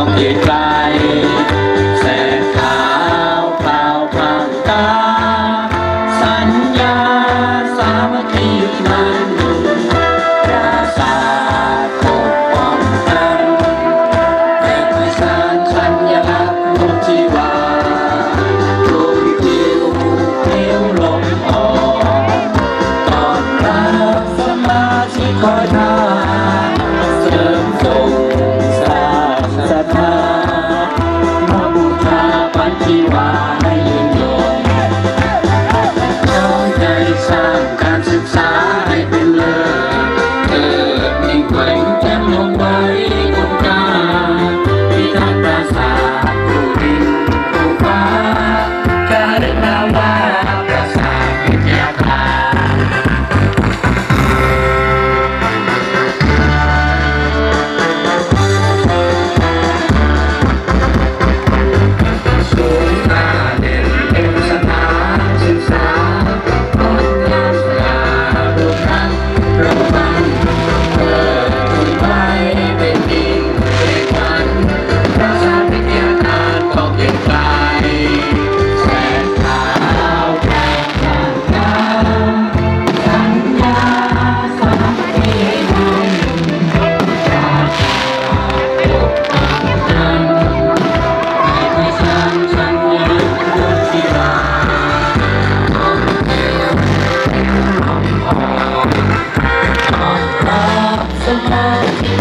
องยืนไกลแสงขาเปล่าพลงตา สัญญาสามัคคีม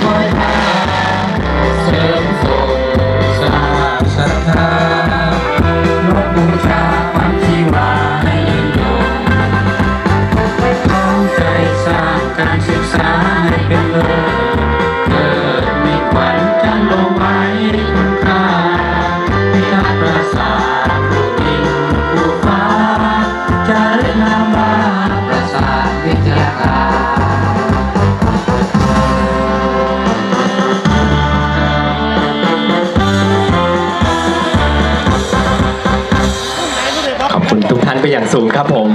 คอยพาเสริมสงสารัทาลบูชาความชีวาให้ยืนยงตั้ใจสร้การศึกษาให้เป็นเลิ ไปอย่างสูงครับผม